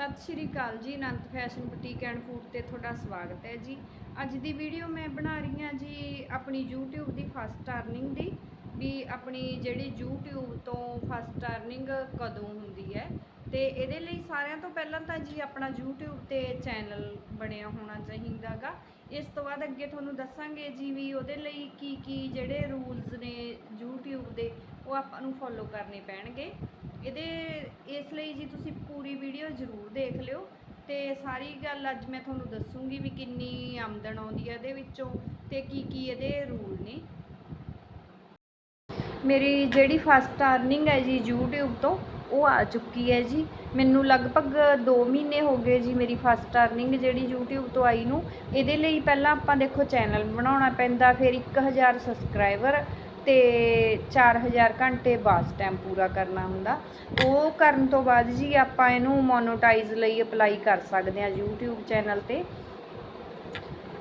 ਸਤਿ ਸ਼੍ਰੀ ਅਕਾਲ ਜੀ, Anant fashion boutique and food ਤੇ ਤੁਹਾਡਾ ਸਵਾਗਤ ਹੈ ਜੀ। ਅੱਜ ਦੀ ਵੀਡੀਓ ਮੈਂ ਬਣਾ ਰਹੀ ਹਾਂ ਜੀ ਆਪਣੀ YouTube ਦੀ ਫਸਟ ਅਰਨਿੰਗ ਦੀ, ਵੀ ਆਪਣੀ ਜਿਹੜੀ YouTube ਤੋਂ ਫਸਟ ਅਰਨਿੰਗ ਕਦੋਂ ਹੁੰਦੀ ਹੈ। ਤੇ ਇਹਦੇ ਲਈ ਸਾਰਿਆਂ ਤੋਂ ਪਹਿਲਾਂ ਤਾਂ ਜੀ ਆਪਣਾ YouTube ਤੇ ਚੈਨਲ ਬਣਿਆ ਹੋਣਾ ਚਾਹੀਦਾਗਾ ਇਸ ਤੋਂ ਬਾਅਦ ਅੱਗੇ ਤੁਹਾਨੂੰ ਦੱਸਾਂਗੇ ਜੀ ਵੀ ਉਹਦੇ ਲਈ ਕੀ ਕੀ ਜਿਹੜੇ ਰੂਲਸ ਨੇ YouTube ਦੇ, ਉਹ ਆਪਾਂ ਨੂੰ ਫੋਲੋ ਕਰਨੇ ਪੈਣਗੇ। ਇਹਦੇ, ਇਸ ਲਈ ਜੀ ਤੁਸੀਂ ਪੂਰੀ ਵੀਡੀਓ ਜ਼ਰੂਰ ਦੇਖ ਲਿਓ। ਤੇ ਸਾਰੀ ਗੱਲ ਅੱਜ ਮੈਂ ਤੁਹਾਨੂੰ ਦੱਸੂਗੀ ਵੀ ਕਿੰਨੀ ਆਮਦਨ ਆਉਂਦੀ ਹੈ ਇਹਦੇ ਵਿੱਚੋਂ ਤੇ ਕੀ ਕੀ ਇਹਦੇ ਰੂਲ ਨੇ। ਮੇਰੀ ਜਿਹੜੀ ਫਸਟ ਅਰਨਿੰਗ ਹੈ ਜੀ YouTube ਤੋਂ, ਉਹ ਆ ਚੁੱਕੀ ਹੈ ਜੀ। ਮੈਨੂੰ ਲਗਭਗ 2 ਮਹੀਨੇ ਹੋ ਗਏ ਜੀ ਮੇਰੀ ਫਸਟ ਅਰਨਿੰਗ ਜਿਹੜੀ YouTube ਤੋਂ ਆਈ ਨੂੰ। ਇਹਦੇ ਲਈ ਪਹਿਲਾਂ ਆਪਾਂ ਦੇਖੋ ਚੈਨਲ ਬਣਾਉਣਾ ਪੈਂਦਾ, ਫਿਰ 1000 ਸਬਸਕ੍ਰਾਈਬਰ ਤੇ 4000 ਘੰਟੇ ਬਾਸ ਟਾਈਮ ਪੂਰਾ ਕਰਨਾ ਹੁੰਦਾ। ਉਹ ਕਰਨ ਤੋਂ ਬਾਅਦ ਜੀ ਆਪਾਂ ਇਹਨੂੰ ਮੋਨੋਟਾਈਜ਼ ਲਈ ਅਪਲਾਈ ਕਰ ਸਕਦੇ ਹਾਂ YouTube ਚੈਨਲ ਤੇ।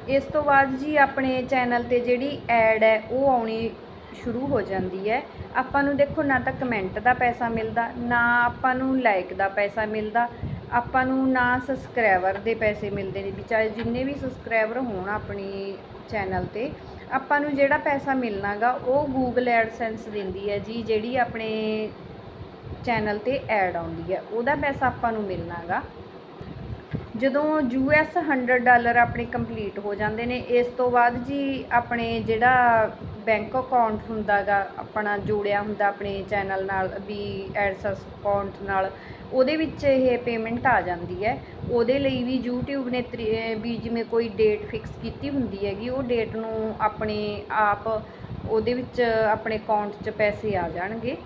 ਇਸ ਤੋਂ ਬਾਅਦ ਜੀ ਆਪਣੇ ਚੈਨਲ ਤੇ ਜਿਹੜੀ ਐਡ ਹੈ, ਉਹ ਆਉਣੀ ਸ਼ੁਰੂ ਹੋ ਜਾਂਦੀ ਹੈ। ਆਪਾਂ ਨੂੰ ਦੇਖੋ ਨਾ ਤਾਂ ਕਮੈਂਟ ਦਾ ਪੈਸਾ ਮਿਲਦਾ, ਨਾ ਆਪਾਂ ਨੂੰ ਲਾਈਕ ਦਾ ਪੈਸਾ ਮਿਲਦਾ ਆਪਾਂ ਨੂੰ ਨਾ ਸਬਸਕ੍ਰਾਈਬਰ ਦੇ ਪੈਸੇ ਮਿਲਦੇ ਨੇ ਵੀ, ਚਾਹੇ ਜਿੰਨੇ ਵੀ ਸਬਸਕ੍ਰਾਈਬਰ ਹੋਣ ਆਪਣੀ ਚੈਨਲ ਤੇ, ਆਪਾਂ ਨੂੰ ਜਿਹੜਾ ਪੈਸਾ ਮਿਲਣਾਗਾ, ਉਹ ਗੂਗਲ ਐਡਸੈਂਸ ਦਿੰਦੀ ਹੈ ਜੀ, ਜਿਹੜੀ ਆਪਣੇ ਚੈਨਲ ਤੇ ਐਡ ਆਉਂਦੀ ਹੈ, ਉਹਦਾ ਪੈਸਾ ਆਪਾਂ ਨੂੰ ਮਿਲਣਾਗਾ। ਜਦੋਂ ਯੂਐਸ 100 ਡਾਲਰ ਆਪਣੇ ਕੰਪਲੀਟ ਹੋ ਜਾਂਦੇ ਨੇ, ਇਸ ਤੋਂ ਬਾਅਦ ਜੀ ਆਪਣੇ ਜਿਹੜਾ ਬੈਂਕ ਅਕਾਊਂਟ ਹੁੰਦਾਗਾ, ਆਪਣਾ ਜੋੜਿਆ ਹੁੰਦਾ ਆਪਣੇ ਚੈਨਲ ਨਾਲ, ਵੀ ਐਡਸੈਸ ਅਕਾਊਂਟ ਨਾਲ, ਉਹਦੇ ਵਿੱਚ ਇਹ ਪੇਮੈਂਟ ਆ ਜਾਂਦੀ ਹੈ। ਉਹਦੇ ਲਈ ਵੀ YouTube ਨੇ ਤਰੀ- ਵੀ ਜਿਵੇਂ ਕੋਈ ਡੇਟ ਫਿਕਸ ਕੀਤੀ ਹੁੰਦੀ ਹੈਗੀ, ਉਹ ਡੇਟ ਨੂੰ ਆਪਣੇ ਆਪ, ਉਹਦੇ ਵਿੱਚ ਆਪਣੇ ਅਕਾਊਂਟ 'ਚ ਪੈਸੇ ਆ ਜਾਣਗੇ।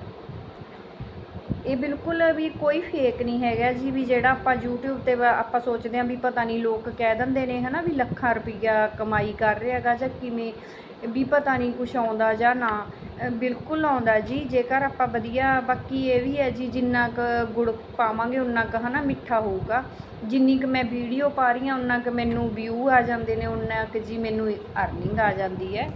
ਇਹ ਬਿਲਕੁਲ ਵੀ ਕੋਈ ਫੇਕ ਨਹੀਂ ਹੈਗਾ ਜੀ, ਵੀ ਜਿਹੜਾ ਆਪਾਂ YouTube ਤੇ ਵਾ- ਆਪਾਂ ਸੋਚਦੇ ਹਾਂ ਵੀ ਪਤਾ ਨਹੀਂ ਲੋਕ ਕਹਿ ਦਿੰਦੇ ਨੇ ਹਨਾ ਵੀ ਲੱਖਾਂ ਰੁਪਈਆ ਕਮਾਈ ਕਰ ਰਿਹਾ ਹੈਗਾ ਜਾਂ ਕਿਵੇਂ, ਵੀ ਪਤਾ ਨਹੀਂ ਕੁਛ ਆਉਂਦਾ ਜਾਂ ਨਾ। ਬਿਲਕੁਲ ਆਉਂਦਾ ਜੀ, ਜੇਕਰ ਆਪਾਂ ਵਧੀਆ, ਬਾਕੀ ਇਹ ਵੀ ਹੈ ਜੀ, ਜਿੰਨਾ ਕੁ ਗੁੜ ਪਾਵਾਂਗੇ ਉਨਾ ਕੁ ਹਨਾ ਮਿੱਠਾ ਹੋਊਗਾ। ਜਿੰਨੀ ਕੁ ਮੈਂ ਵੀਡੀਓ ਪਾ ਰਹੀ ਹਾਂ, ਉਨਾ ਕੁ ਮੈਨੂੰ ਵਿਊ ਆ ਜਾਂਦੇ ਨੇ, ਉਨਾ ਕੁ ਜੀ ਮੈਨੂੰ ਅਰਨਿੰਗ ਆ ਜਾਂਦੀ ਹੈ।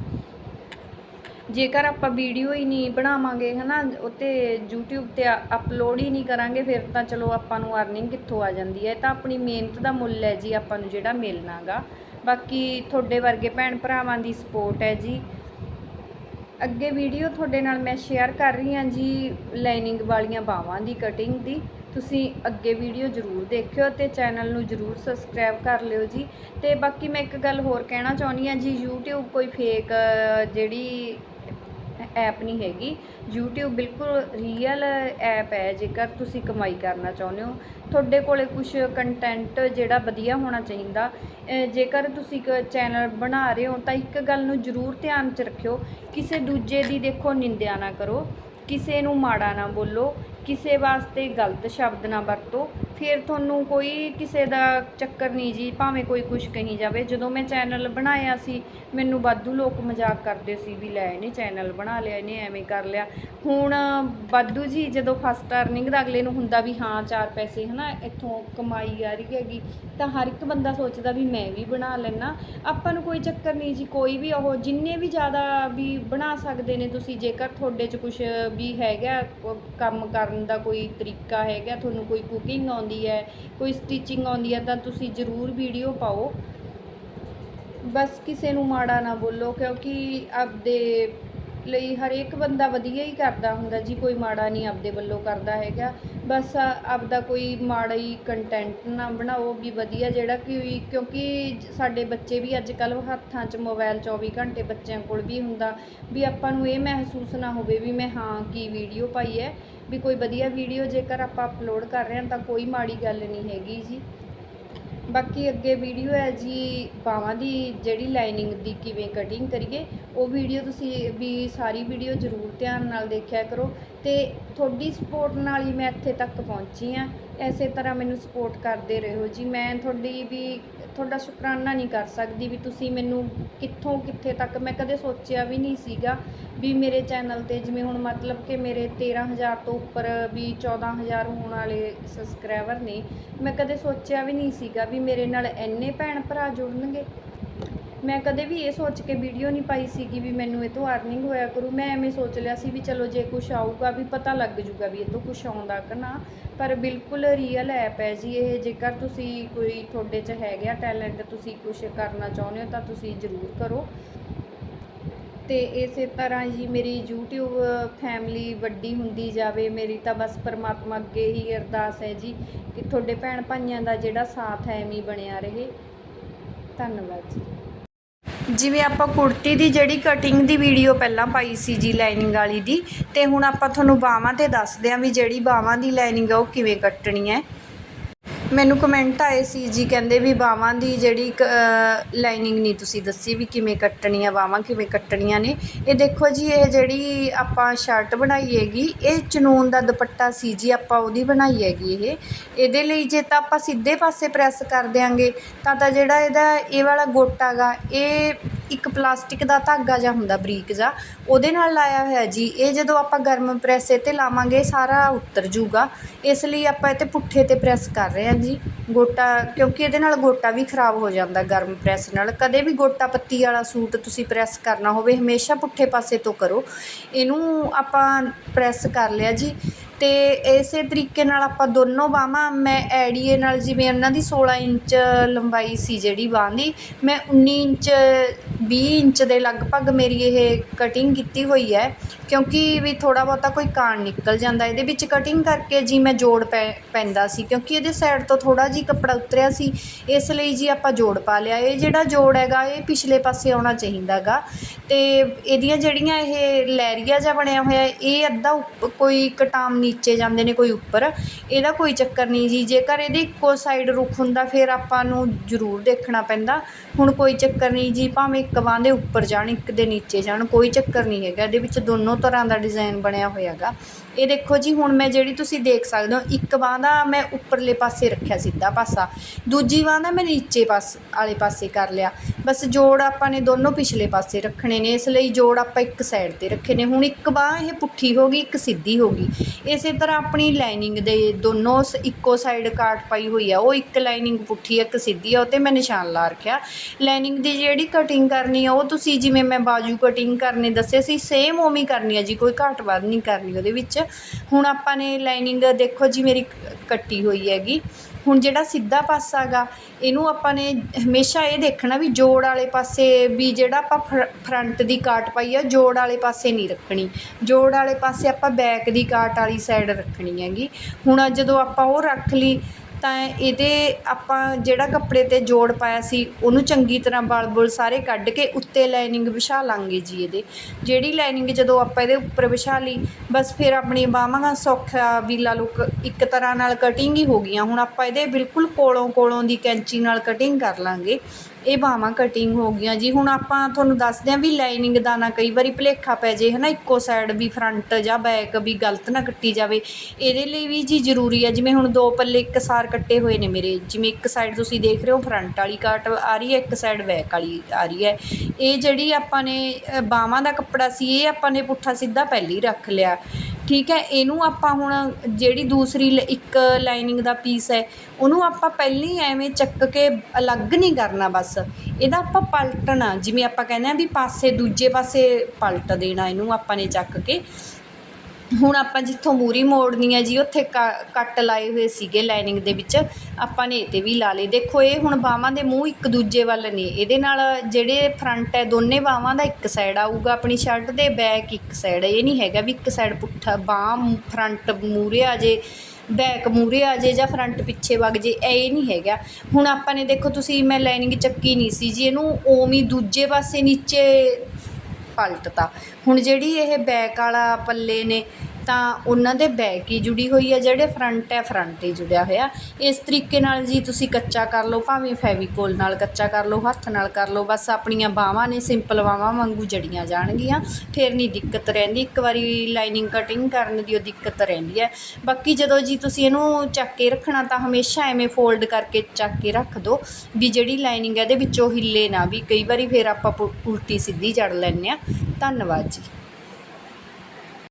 ਜੇਕਰ ਆਪਾਂ ਵੀਡੀਓ ਹੀ ਨਹੀਂ ਬਣਾਵਾਂਗੇ, ਹਨਾ, ਉੱਤੇ YouTube ਤੇ ਅਪਲੋਡ ਹੀ ਨਹੀਂ ਕਰਾਂਗੇ, ਫਿਰ ਤਾਂ ਚਲੋ ਆਪਾਂ ਨੂੰ ਅਰਨਿੰਗ ਕਿੱਥੋਂ ਆ ਜਾਂਦੀ ਹੈ। ਤਾਂ ਆਪਣੀ ਮਿਹਨਤ ਦਾ ਮੁੱਲ ਹੈ ਜੀ, ਆਪਾਂ ਨੂੰ ਜਿਹੜਾ ਮਿਲਣਾਗਾ ਬਾਕੀ ਤੁਹਾਡੇ ਵਰਗੇ ਭੈਣ ਭਰਾਵਾਂ ਦੀ ਸਪੋਰਟ ਹੈ ਜੀ। ਅੱਗੇ ਵੀਡੀਓ ਤੁਹਾਡੇ ਨਾਲ ਮੈਂ ਸ਼ੇਅਰ ਕਰ ਰਹੀ ਹਾਂ ਜੀ ਲਾਈਨਿੰਗ ਵਾਲੀਆਂ ਬਾਹਾਂ ਦੀ ਕਟਿੰਗ ਦੀ। ਤੁਸੀਂ ਅੱਗੇ ਵੀਡੀਓ ਜ਼ਰੂਰ ਦੇਖਿਓ ਤੇ ਚੈਨਲ ਨੂੰ ਜ਼ਰੂਰ ਸਬਸਕ੍ਰਾਈਬ ਕਰ ਲਿਓ ਜੀ। ਤੇ ਬਾਕੀ ਮੈਂ ਇੱਕ ਗੱਲ ਹੋਰ ਕਹਿਣਾ ਚਾਹੁੰਦੀ ਹਾਂ ਜੀ, YouTube ਕੋਈ ਫੇਕ ਜਿਹੜੀ ਐਪ ਨਹੀਂ ਹੈਗੀ। YouTube ਬਿਲਕੁਲ ਰੀਅਲ ਐਪ ਹੈ, ਜੇਕਰ ਤੁਸੀਂ ਕਮਾਈ ਕਰਨਾ ਚਾਹੁੰਦੇ ਹੋ। ਤੁਹਾਡੇ ਕੋਲੇ ਕੁਝ ਕੰਟੈਂਟ ਜਿਹੜਾ ਵਧੀਆ ਹੋਣਾ ਚਾਹੀਦਾ। ਜੇਕਰ ਤੁਸੀਂ ਇੱਕ ਚੈਨਲ ਬਣਾ ਰਹੇ ਹੋ, ਤਾਂ ਇੱਕ ਗੱਲ ਨੂੰ ਜ਼ਰੂਰ ਧਿਆਨ 'ਚ ਰੱਖਿਓ। ਕਿਸੇ ਦੂਜੇ ਦੀ ਦੇਖੋ ਨਿੰਦਿਆ ਨਾ ਕਰੋ। ਕਿਸੇ ਨੂੰ ਮਾੜਾ ਨਾ ਬੋਲੋ। ਕਿਸੇ ਵਾਸਤੇ ਗਲਤ ਸ਼ਬਦ ਨਾ ਵਰਤੋ। ਫਿਰ ਤੁਹਾਨੂੰ ਕੋਈ ਕਿਸੇ ਦਾ ਚੱਕਰ ਨਹੀਂ ਜੀ, ਭਾਵੇਂ ਕੋਈ ਕੁਝ ਕਹੀ ਜਾਵੇ। ਜਦੋਂ ਮੈਂ ਚੈਨਲ ਬਣਾਇਆ ਸੀ, ਮੈਨੂੰ ਵਾਧੂ ਲੋਕ ਮਜ਼ਾਕ ਕਰਦੇ ਸੀ ਵੀ ਲੈ ਇਹਨੇ ਚੈਨਲ ਬਣਾ ਲਿਆ, ਇਹਨੇ ਐਵੇਂ ਕਰ ਲਿਆ। ਹੁਣ ਵਾਧੂ ਜੀ, ਜਦੋਂ ਫਸਟ ਅਰਨਿੰਗ ਦਾ ਅਗਲੇ ਨੂੰ ਹੁੰਦਾ ਵੀ ਹਾਂ, ਚਾਰ ਪੈਸੇ ਹਨਾ, ਇੱਥੋਂ ਕਮਾਈ ਆ ਰਹੀ ਹੈਗੀ, ਤਾਂ ਹਰ ਇੱਕ ਬੰਦਾ ਸੋਚਦਾ ਵੀ ਮੈਂ ਵੀ ਬਣਾ ਲੈਣਾ ਆਪਾਂ ਨੂੰ ਕੋਈ ਚੱਕਰ ਨਹੀਂ ਜੀ, ਕੋਈ ਵੀ ਉਹ ਜਿੰਨੇ ਵੀ ਜ਼ਿਆਦਾ ਵੀ ਬਣਾ ਸਕਦੇ ਨੇ ਤੁਸੀਂ, ਜੇਕਰ ਤੁਹਾਡੇ 'ਚ ਕੁਝ ਵੀ ਹੈਗਾ ਕੰਮ ਕਰਨ ਦਾ ਕੋਈ ਤਰੀਕਾ ਹੈਗਾ, ਤੁਹਾਨੂੰ ਕੋਈ ਕੁਕਿੰਗ ਆਉਂਦੀ ਹੈ, ਕੋਈ ਸਟਿਚਿੰਗ ਆਉਂਦੀ ਹੈ, ਤਾਂ ਤੁਸੀਂ ਜ਼ਰੂਰ ਵੀਡੀਓ ਪਾਓ। ਬਸ ਕਿਸੇ ਨੂੰ ਮਾੜਾ ਨਾ ਬੋਲੋ, ਕਿਉਂਕਿ ਆਪਦੇ ਲਈ ਹਰੇਕ ਬੰਦਾ ਵਧੀਆ ਹੀ ਕਰਦਾ ਹੁੰਦਾ ਜੀ, ਕੋਈ ਮਾੜਾ ਨਹੀਂ ਆਪਦੇ ਵੱਲੋਂ ਕਰਦਾ ਹੈਗਾ। ਬਸ ਆਪਦਾ ਕੋਈ ਮਾੜਾ ਹੀ ਕੰਟੈਂਟ ਨਾ ਬਣਾਓ ਵੀ ਵਧੀਆ ਜਿਹੜਾ ਕਿ ਕਿਉਂਕਿ ਸਾਡੇ ਬੱਚੇ ਵੀ ਅੱਜ ਕੱਲ੍ਹ ਹੱਥਾਂ 'ਚ ਮੋਬਾਈਲ 24 ਘੰਟੇ ਬੱਚਿਆਂ ਕੋਲ ਵੀ ਹੁੰਦਾ ਵੀ ਆਪਾਂ ਨੂੰ ਇਹ ਮਹਿਸੂਸ ਨਾ ਹੋਵੇ ਵੀ ਮੈਂ ਹਾਂ ਕੀ ਵੀਡੀਓ ਪਾਈ ਹੈ, ਵੀ ਕੋਈ ਵਧੀਆ ਵੀਡੀਓ ਜੇਕਰ ਆਪਾਂ ਅਪਲੋਡ ਕਰ ਰਹੇ ਹਾਂ ਤਾਂ ਕੋਈ ਮਾੜੀ ਗੱਲ ਨਹੀਂ ਹੈਗੀ ਜੀ। ਬਾਕੀ ਅੱਗੇ ਵੀਡੀਓ ਹੈ ਜੀ ਬਾਹਾਂ ਦੀ, ਜਿਹੜੀ ਲਾਈਨਿੰਗ ਦੀ ਕਿਵੇਂ ਕਟਿੰਗ ਕਰੀਏ, ਉਹ ਵੀਡੀਓ ਤੁਸੀਂ ਵੀ ਸਾਰੀ ਵੀਡੀਓ ਜ਼ਰੂਰ ਧਿਆਨ ਨਾਲ ਦੇਖਿਆ ਕਰੋ। ਤੇ ਤੁਹਾਡੀ ਸਪੋਰਟ ਨਾਲ ਹੀ ਮੈਂ ਇੱਥੇ ਤੱਕ ਪਹੁੰਚੀ ਆ ਐਸੇ ਤਰ੍ਹਾਂ ਮੈਨੂੰ ਸਪੋਰਟ ਕਰਦੇ ਰਹੋ ਜੀ। ਮੈਂ ਤੁਹਾਡੀ ਵੀ, ਤੁਹਾਡਾ ਸ਼ੁਕਰਾਨਾ ਨਹੀਂ ਕਰ ਸਕਦੀ ਵੀ ਤੁਸੀਂ ਮੈਨੂੰ ਕਿੱਥੋਂ ਕਿੱਥੇ ਤੱਕ, ਮੈਂ ਕਦੇ ਸੋਚਿਆ ਵੀ ਨਹੀਂ ਸੀਗਾ ਵੀ ਮੇਰੇ ਚੈਨਲ ਤੇ ਜਿਵੇਂ ਹੁਣ ਮਤਲਬ ਕਿ ਮੇਰੇ 13000 ਤੋਂ ਉੱਪਰ ਵੀ 14000 ਹੋਣ ਵਾਲੇ ਸਬਸਕ੍ਰਾਈਬਰ ਨੇ, ਮੈਂ ਕਦੇ ਸੋਚਿਆ ਵੀ ਨਹੀਂ ਸੀਗਾ ਵੀ ਮੇਰੇ ਨਾਲ ਇੰਨੇ ਭੈਣ ਭਰਾ ਜੁੜਨਗੇ। ਮੈਂ ਕਦੇ ਵੀ ਇਹ ਸੋਚ ਕੇ ਵੀਡੀਓ ਨਹੀਂ ਪਾਈ ਸੀਗੀ ਵੀ ਮੈਨੂੰ ਇਹ ਤੋਂ ਅਰਨਿੰਗ ਹੋਇਆ ਕਰੂ। ਮੈਂ ਐਵੇਂ ਸੋਚ ਲਿਆ ਸੀ ਵੀ ਚਲੋ ਜੇ ਕੁਝ ਆਊਗਾ ਵੀ ਪਤਾ ਲੱਗ ਜੂਗਾ ਵੀ ਇਹ ਤੋਂ ਕੁਝ ਆਉਂਦਾ ਕਿ ਨਾ। ਪਰ ਬਿਲਕੁਲ ਰੀਅਲ ਐਪ ਹੈ ਜੀ ਇਹ। ਜੇਕਰ ਤੁਸੀਂ ਕੋਈ ਤੁਹਾਡੇ 'ਚ ਹੈਗਾ ਟੈਲੈਂਟ ਤੁਸੀਂ ਕੁਝ ਕਰਨਾ ਚਾਹੁੰਦੇ ਹੋ ਤਾਂ ਤੁਸੀਂ ਜ਼ਰੂਰ ਕਰੋ। ਤੇ ਇਸੇ ਤਰ੍ਹਾਂ ਜੀ ਮੇਰੀ YouTube ਫੈਮਿਲੀ ਵੱਡੀ ਹੁੰਦੀ ਜਾਵੇ, ਮੇਰੀ ਤਾਂ ਬਸ ਪਰਮਾਤਮਾ ਅੱਗੇ ਹੀ ਅਰਦਾਸ ਹੈ ਜੀ ਕਿ ਤੁਹਾਡੇ ਭੈਣ ਭਾਈਆਂ ਦਾ ਜਿਹੜਾ ਸਾਥ ਹੈ ਐਵੇਂ ਬਣਿਆ ਰਹੇ। ਧੰਨਵਾਦ ਜੀ। ਜਿਵੇਂ ਆਪਾਂ ਕੁੜਤੀ ਦੀ ਜਿਹੜੀ ਕਟਿੰਗ ਦੀ ਵੀਡੀਓ ਪਹਿਲਾਂ ਪਾਈ ਸੀ ਜੀ ਲਾਈਨਿੰਗ ਵਾਲੀ ਦੀ, ਤੇ ਹੁਣ ਆਪਾਂ ਤੁਹਾਨੂੰ ਬਾਹਾਂ ਤੇ ਦੱਸਦੇ ਆਂ ਵੀ ਜਿਹੜੀ ਬਾਹਾਂ ਦੀ ਲਾਈਨਿੰਗ ਆ ਉਹ ਕਿਵੇਂ ਕੱਟਣੀ ਹੈ। ਮੈਨੂੰ ਕਮੈਂਟ ਆਏ ਸੀ ਜੀ, ਕਹਿੰਦੇ ਵੀ ਬਾਹਾਂ ਦੀ ਜਿਹੜੀ ਲਾਈਨਿੰਗ ਨਹੀਂ ਤੁਸੀਂ ਦੱਸੀ ਵੀ ਕਿਵੇਂ ਕੱਟਣੀ ਆ ਬਾਹਾਂ ਕਿਵੇਂ ਕੱਟਣੀਆਂ ਨੇ। ਇਹ ਦੇਖੋ ਜੀ, ਇਹ ਜਿਹੜੀ ਆਪਾਂ ਸ਼ਰਟ ਬਣਾਈ ਹੈਗੀ, ਇਹ ਚਨੂਨ ਦਾ ਦੁਪੱਟਾ ਸੀ ਜੀ, ਆਪਾਂ ਉਹਦੀ ਬਣਾਈ ਹੈਗੀ ਇਹ। ਇਹਦੇ ਲਈ ਜੇ ਤਾਂ ਆਪਾਂ ਸਿੱਧੇ ਪਾਸੇ ਪ੍ਰੈਸ ਕਰ ਦਿਆਂਗੇ, ਤਾਂ ਤਾਂ ਜਿਹੜਾ ਇਹਦਾ ਇਹ ਵਾਲਾ ਗੋਟਾ ਗਾ, ਇਹ ਇੱਕ ਪਲਾਸਟਿਕ ਦਾ ਧਾਗਾ ਜਿਹਾ ਹੁੰਦਾ, ਬਰੀਕ ਜਿਹਾ, ਉਹਦੇ ਨਾਲ ਲਾਇਆ ਹੋਇਆ ਜੀ। ਇਹ ਜਦੋਂ ਆਪਾਂ ਗਰਮ ਪ੍ਰੈਸ ਇਹ 'ਤੇ ਲਾਵਾਂਗੇ, ਸਾਰਾ ਉੱਤਰ ਜੂਗਾ। ਇਸ ਲਈ ਆਪਾਂ ਇਹ 'ਤੇ ਪੁੱਠੇ 'ਤੇ ਪ੍ਰੈਸ ਕਰ ਰਹੇ ਹਾਂ ਜੀ। ਗੋਟਾ, ਕਿਉਂਕਿ ਇਹਦੇ ਨਾਲ ਗੋਟਾ ਵੀ ਖਰਾਬ ਹੋ ਜਾਂਦਾ ਗਰਮ ਪ੍ਰੈਸ ਨਾਲ। ਕਦੇ ਵੀ ਗੋਟਾ ਪੱਤੀ ਵਾਲਾ ਸੂਟ ਤੁਸੀਂ ਪ੍ਰੈਸ ਕਰਨਾ ਹੋਵੇ, ਹਮੇਸ਼ਾ ਪੁੱਠੇ ਪਾਸੇ ਤੋਂ ਕਰੋ। ਇਹਨੂੰ ਆਪਾਂ ਪ੍ਰੈਸ ਕਰ ਲਿਆ ਜੀ। ਅਤੇ ਇਸੇ ਤਰੀਕੇ ਨਾਲ ਆਪਾਂ ਦੋਨੋਂ ਬਾਹਾਂ, ਮੈਂ ਐੜੀਏ ਨਾਲ ਜਿਵੇਂ ਉਹਨਾਂ ਦੀ 16 ਇੰਚ ਲੰਬਾਈ ਸੀ ਜਿਹੜੀ ਬਾਂਹ ਦੀ, ਮੈਂ 19 ਇੰਚ, ਵੀਹ ਇੰਚ ਦੇ ਲਗਭਗ ਮੇਰੀ ਇਹ ਕਟਿੰਗ ਕੀਤੀ ਹੋਈ ਹੈ, ਕਿਉਂਕਿ ਵੀ ਥੋੜ੍ਹਾ ਬਹੁਤਾ ਕੋਈ ਕਾਣ ਨਿਕਲ ਜਾਂਦਾ, ਇਹਦੇ ਵਿੱਚ ਕਟਿੰਗ ਕਰਕੇ ਜੀ ਮੈਂ ਜੋੜ ਪੈ, ਪੈਂਦਾ ਸੀ, ਕਿਉਂਕਿ ਇਹਦੇ ਸਾਈਡ ਤੋਂ ਥੋੜ੍ਹਾ ਜਿਹਾ ਕੱਪੜਾ ਉਤਰਿਆ ਸੀ, ਇਸ ਲਈ ਜੀ ਆਪਾਂ ਜੋੜ ਪਾ ਲਿਆ, ਇਹ ਜਿਹੜਾ ਜੋੜ ਹੈਗਾ, ਇਹ ਪਿਛਲੇ ਪਾਸੇ ਆਉਣਾ ਚਾਹੀਦਾ ਚਾਹੀਦਾਗਾ ਅਤੇ ਇਹਦੀਆਂ ਜਿਹੜੀਆਂ ਇਹ ਲੈਰੀਆ ਜਿਹਾ ਬਣਿਆ ਹੋਇਆ, ਇਹ ਅੱਧਾ ਉੱਪ- ਕੋਈ ਕਟਾਮ ਨੀਚੇ ਜਾਂਦੇ ਨੇ ਕੋਈ ਉੱਪਰ, ਇਹਦਾ ਕੋਈ ਚੱਕਰ ਨਹੀਂ ਜੀ। ਜੇਕਰ ਇਹਦੇ ਇੱਕੋ ਸਾਈਡ ਰੁੱਖ ਹੁੰਦਾ, ਫਿਰ ਆਪਾਂ ਨੂੰ ਜ਼ਰੂਰ ਦੇਖਣਾ ਪੈਂਦਾ। ਹੁਣ ਕੋਈ ਚੱਕਰ ਨਹੀਂ ਜੀ, ਭਾਵੇਂ ਇੱਕ ਬਾਂਹ ਦੇ ਉੱਪਰ ਜਾਣ, ਇੱਕ ਦੇ ਨੀਚੇ ਜਾਣ, ਕੋਈ ਚੱਕਰ ਨਹੀਂ ਹੈਗਾ। ਇਹਦੇ ਵਿੱਚ ਦੋਨੋਂ ਤਰ੍ਹਾਂ ਦਾ ਡਿਜ਼ਾਈਨ ਬਣਿਆ ਹੋਇਆ ਹੈਗਾ ਇਹ ਦੇਖੋ ਜੀ, ਹੁਣ ਮੈਂ ਜਿਹੜੀ ਤੁਸੀਂ ਦੇਖ ਸਕਦੇ ਹੋ, ਇੱਕ ਬਾਂਹ ਦਾ ਮੈਂ ਉੱਪਰਲੇ ਪਾਸੇ ਰੱਖਿਆ ਸਿੱਧਾ ਪਾਸਾ, ਦੂਜੀ ਬਾਂਹ ਦਾ ਮੈਂ ਨੀਚੇ ਪਾਸ, ਵਾਲੇ ਪਾਸੇ ਕਰ ਲਿਆ। ਬਸ ਜੋੜ ਆਪਾਂ ਨੇ ਦੋਨੋਂ ਪਿਛਲੇ ਪਾਸੇ ਰੱਖਣੇ ਨੇ, ਇਸ ਲਈ ਜੋੜ ਆਪਾਂ ਇੱਕ ਸਾਈਡ ਤੇ ਰੱਖੇ ਨੇ। ਹੁਣ ਇੱਕ ਬਾਂਹ ਇਹ ਪੁੱਠੀ ਹੋ ਗਈ, ਇੱਕ ਸਿੱਧੀ ਹੋ ਗਈ। ਇਸੇ ਤਰ੍ਹਾਂ ਆਪਣੀ ਲਾਈਨਿੰਗ ਦੇ ਦੋਨੋਂ ਸ- ਇੱਕੋ ਸਾਈਡ ਕਾਟ ਪਾਈ ਹੋਈ ਆ, ਉਹ ਇੱਕ ਲਾਈਨਿੰਗ ਪੁੱਠੀ ਆ, ਇੱਕ ਸਿੱਧੀ ਆ, ਉਹ ਤੇ ਮੈਂ ਨਿਸ਼ਾਨ ਲਾ ਰੱਖਿਆ। ਲਾਈਨਿੰਗ ਦੀ ਜਿਹੜੀ ਕਟਿੰਗ ਕਰਨੀ ਆ, ਉਹ ਤੁਸੀਂ ਜਿਵੇਂ ਮੈਂ ਬਾਜੂ ਕਟਿੰਗ ਕਰਨੇ ਦੱਸੇ ਸੀ ਸੇਮ ਉਵੇਂ ਹੀ ਕਰਨੀ ਆ ਜੀ, ਕੋਈ ਘੱਟ ਵੱਧ ਨਹੀਂ ਕਰਨੀ ਉਹਦੇ ਵਿੱਚ। ਹੁਣ ਆਪਾਂ ਨੇ ਲਾਈਨਿੰਗ ਦੇਖੋ ਜੀ ਮੇਰੀ ਕੱਟੀ ਹੋਈ ਹੈਗੀ। ਹੁਣ ਜਿਹੜਾ ਸਿੱਧਾ ਪਾਸਾ ਗਾ, ਇਹਨੂੰ ਆਪਾਂ ਨੇ ਹਮੇਸ਼ਾ ਇਹ ਦੇਖਣਾ ਵੀ ਜੋੜ ਵਾਲੇ ਪਾਸੇ ਵੀ ਜਿਹੜਾ ਆਪਾਂ ਫਰ- ਫਰੰਟ ਦੀ ਕਾਟ ਪਾਈ ਆ, ਜੋੜ ਵਾਲੇ ਪਾਸੇ ਨਹੀਂ ਰੱਖਣੀ। ਜੋੜ ਵਾਲੇ ਪਾਸੇ ਆਪਾਂ ਬੈਕ ਦੀ ਕਾਟ ਵਾਲੀ ਸਾਈਡ ਰੱਖਣੀ ਹੈਗੀ। ਹੁਣ ਜਦੋਂ ਆਪਾਂ ਉਹ ਰੱਖ ਲਈ ਤਾਂ ਇਹਦੇ ਆਪਾਂ ਜਿਹੜਾ ਕੱਪੜੇ ਤੇ ਜੋੜ ਪਾਇਆ ਸੀ, ਉਹਨੂੰ ਚੰਗੀ ਤਰ੍ਹਾਂ ਬਲ ਬੁਲ ਸਾਰੇ ਕੱਢ ਕੇ ਉੱਤੇ ਲਾਈਨਿੰਗ ਵਿਛਾ ਲਾਂਗੇ ਜੀ ਇਹਦੇ। ਜਿਹੜੀ ਲਾਈਨਿੰਗ ਜਦੋਂ ਆਪਾਂ ਇਹਦੇ ਉੱਪਰ ਵਿਛਾ ਲਈ, ਬਸ ਫਿਰ ਆਪਣੀ ਬਾਹਵਾਂਗਾ ਸੌਖਾ ਵੀ ਲਾ ਲਓ ਇੱਕ ਤਰ੍ਹਾਂ ਨਾਲ ਕਟਿੰਗ ਹੀ ਹੋ ਗਈਆਂ। ਹੁਣ ਆਪਾਂ ਇਹਦੇ ਬਿਲਕੁਲ ਕੋਲੋਂ ਕੋਲੋਂ ਦੀ ਕੈਂਚੀ ਨਾਲ ਕਟਿੰਗ ਕਰ ਲਾਂਗੇ। ਇਹ ਬਾਹਾਂ ਕਟਿੰਗ ਹੋ ਗਈਆਂ ਜੀ। ਹੁਣ ਆਪਾਂ ਤੁਹਾਨੂੰ ਦੱਸਦੇ ਹਾਂ ਵੀ ਲਾਈਨਿੰਗ ਦਾ ਨਾ ਕਈ ਵਾਰੀ ਭੁਲੇਖਾ ਪੈ ਜੇ ਹਨਾ ਇੱਕੋ ਸਾਈਡ ਵੀ ਫਰੰਟ ਜਾਂ ਬੈਕ ਵੀ ਗਲਤ ਨਾ ਕੱਟੀ ਜਾਵੇ। ਇਹਦੇ ਲਈ ਵੀ ਜੀ ਜ਼ਰੂਰੀ ਹੈ ਜਿਵੇਂ ਹੁਣ ਦੋ ਪੱਲੇ ਇੱਕ ਸਾਰ ਕੱਟੇ ਹੋਏ ਨੇ ਮੇਰੇ ਜਿਵੇਂ ਇੱਕ ਸਾਈਡ ਤੁਸੀਂ ਦੇਖ ਰਹੇ ਹੋ ਫਰੰਟ ਵਾਲੀ ਕਾਟ ਆ ਰਹੀ ਹੈ ਇੱਕ ਸਾਈਡ ਬੈਕ ਵਾਲੀ ਆ ਰਹੀ ਹੈ। ਇਹ ਜਿਹੜੀ ਆਪਾਂ ਨੇ ਅ, ਬਾਹਾਂ ਦਾ ਕੱਪੜਾ ਸੀ ਇਹ ਆਪਾਂ ਨੇ ਪੁੱਠਾ ਸਿੱਧਾ ਪਹਿਲੀ ਰੱਖ ਲਿਆ। ਠੀਕ ਹੈ, ਇਹਨੂੰ ਆਪਾਂ ਹੁਣ ਜਿਹੜੀ ਦੂਸਰੀ ਲ- ਇੱਕ ਲਾਈਨਿੰਗ ਦਾ ਪੀਸ ਹੈ, ਉਹਨੂੰ ਆਪਾਂ ਪਹਿਲਾਂ ਹੀ ਐਵੇਂ ਚੱਕ ਕੇ ਅਲੱਗ ਨਹੀਂ ਕਰਨਾ ਬਸ। ਇਹਦਾ ਆਪਾਂ ਪਲਟਣਾ, ਜਿਵੇਂ ਆਪਾਂ ਕਹਿੰਦੇ ਹਾਂ ਵੀ ਪਾਸੇ, ਦੂਜੇ ਪਾਸੇ ਪਲਟ ਦੇਣਾ ਇਹਨੂੰ ਆਪਾਂ ਨੇ ਚੱਕ ਕੇ। ਹੁਣ ਆਪਾਂ ਜਿੱਥੋਂ ਮੂਰੀ ਮੋੜਨੀ ਹੈ ਜੀ, ਉੱਥੇ ਕ- ਕੱਟ ਲਾਏ ਹੋਏ ਸੀਗੇ ਲਾਈਨਿੰਗ ਦੇ ਵਿੱਚ। ਆਪਾਂ ਨੇ ਇਹ 'ਤੇ ਵੀ ਲਾ ਲਏ। ਦੇਖੋ, ਇਹ ਹੁਣ ਬਾਹਾਂ ਦੇ ਮੂੰਹ ਇੱਕ ਦੂਜੇ ਵੱਲ ਨੇ। ਇਹਦੇ ਨਾਲ ਜਿਹੜੇ ਫਰੰਟ ਹੈ, ਦੋਨੇ ਬਾਹਾਂ ਦਾ ਇੱਕ ਸਾਈਡ ਆਊਗਾ ਆਪਣੀ ਸ਼ਰਟ ਦੇ ਬੈਕ ਇੱਕ ਸਾਈਡ ਇਹ ਨਹੀਂ ਹੈਗਾ ਵੀ ਇੱਕ ਸਾਈਡ ਪੁੱਠਾ ਬਾਹ ਫਰੰਟ ਮੂਰੇ ਆ ਜੇ ਬੈਕ ਮੂਰੇ ਆ ਜੇ ਜਾਂ ਫਰੰਟ ਪਿੱਛੇ ਵਗ ਜੇ, ਇਹ ਨਹੀਂ ਹੈਗਾ। ਹੁਣ ਆਪਾਂ ਨੇ ਦੇਖੋ, ਤੁਸੀਂ ਮੈਂ ਲਾਈਨਿੰਗ ਚੱਕੀ ਨਹੀਂ ਸੀ ਜੀ। ਇਹਨੂੰ ਉਵੇਂ ਦੂਜੇ ਪਾਸੇ ਨੀਚੇ ਪਲਟਤਾ। ਹੁਣ ਜਿਹੜੀ ਇਹ ਬੈਕ ਵਾਲਾ ਪੱਲੇ ਨੇ ਤਾਂ ਉਹਨਾਂ ਦੇ ਬੈਕ ਹੀ ਜੁੜੀ ਹੋਈ ਹੈ ਜਿਹੜੇ ਫਰੰਟ ਹੈ ਫਰੰਟ ਹੀ ਜੁੜਿਆ ਹੋਇਆ। ਇਸ ਤਰੀਕੇ ਨਾਲ ਜੀ ਤੁਸੀਂ ਕੱਚਾ ਕਰ ਲਓ, ਭਾਵੇਂ ਫੈਵੀਕੋਲ ਨਾਲ ਕੱਚਾ ਕਰ ਲਓ, ਹੱਥ ਨਾਲ ਕਰ ਲਓ, ਬਸ ਆਪਣੀਆਂ ਬਾਹਾਂ ਨੇ ਸਿੰਪਲ ਬਾਹਾਂ ਵਾਂਗੂ ਜੜੀਆਂ ਜਾਣਗੀਆਂ। ਫਿਰ ਨਹੀਂ ਦਿੱਕਤ ਰਹਿੰਦੀ, ਇੱਕ ਵਾਰੀ ਲਾਈਨਿੰਗ ਕਟਿੰਗ ਕਰਨ ਦੀ ਉਹ ਦਿੱਕਤ ਰਹਿੰਦੀ ਹੈ। ਬਾਕੀ ਜਦੋਂ ਜੀ ਤੁਸੀਂ ਇਹਨੂੰ ਚੱਕ ਕੇ ਰੱਖਣਾ, ਤਾਂ ਹਮੇਸ਼ਾ ਐਵੇਂ ਫੋਲਡ ਕਰਕੇ ਚੱਕ ਕੇ ਰੱਖ ਦਿਓ ਵੀ ਜਿਹੜੀ ਲਾਈਨਿੰਗ ਹੈ, ਇਹਦੇ ਵਿੱਚੋਂ ਹਿੱਲੇ ਨਾ ਵੀ। ਕਈ ਵਾਰੀ ਫਿਰ ਆਪਾਂ ਪੁ- ਉਲਟੀ ਸਿੱਧੀ ਜੜ ਲੈਂਦੇ ਹਾਂ। ਧੰਨਵਾਦ ਜੀ।